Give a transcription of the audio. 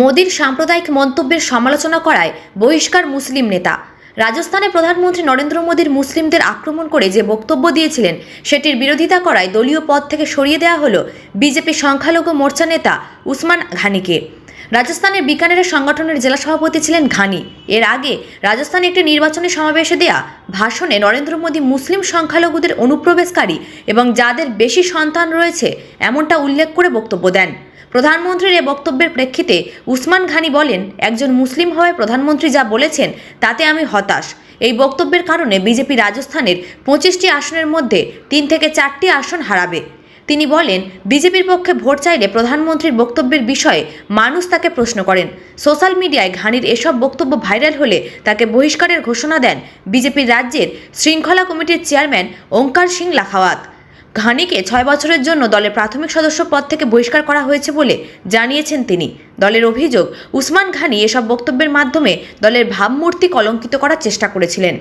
মোদির সাম্প্রদায়িক মন্তব্যের সমালোচনা করায় বহিষ্কার মুসলিম নেতা। রাজস্থানে প্রধানমন্ত্রী নরেন্দ্র মোদীর মুসলিমদের আক্রমণ করে যে বক্তব্য দিয়েছিলেন, সেটির বিরোধিতা করায় দলীয় পদ থেকে সরিয়ে দেওয়া হলো বিজেপি সংখ্যালঘু মোর্চা নেতা উসমান ঘানিকে। রাজস্থানের বিকানেরের সংগঠনের জেলা সভাপতি ছিলেন ঘানি। এর আগে রাজস্থানে একটি নির্বাচনী সমাবেশে দেয়া ভাষণে নরেন্দ্র মোদী মুসলিম সংখ্যালঘুদের অনুপ্রবেশকারী এবং যাদের বেশি সন্তান রয়েছে এমনটা উল্লেখ করে বক্তব্য দেন। প্রধানমন্ত্রীর এ বক্তব্যের প্রেক্ষিতে উসমান ঘানি বলেন, একজন মুসলিম হওয়ায় প্রধানমন্ত্রী যা বলেছেন, তাতে আমি হতাশ। এই বক্তব্যের কারণে বিজেপি রাজস্থানের পঁচিশটি আসনের মধ্যে তিন থেকে চারটি আসন হারাবে। তিনি বলেন, বিজেপির পক্ষে ভোট চাইলে প্রধানমন্ত্রীর বক্তব্যের বিষয়ে মানুষ তাকে প্রশ্ন করেন। সোশ্যাল মিডিয়ায় ঘানির এসব বক্তব্য ভাইরাল হলে তাকে বহিষ্কারের ঘোষণা দেন বিজেপির রাজ্যের শৃঙ্খলা কমিটির চেয়ারম্যান ওঙ্কার সিং লাখাওয়াত। ঘানিকে ছয় বছরের জন্য দলের প্রাথমিক সদস্য পদ থেকে বহিষ্কার করা হয়েছে বলে জানিয়েছেন তিনি। দলের অভিযোগ, উসমান ঘানি এসব বক্তব্যের মাধ্যমে দলের ভাবমূর্তি কলঙ্কিত করার চেষ্টা করেছিলেন।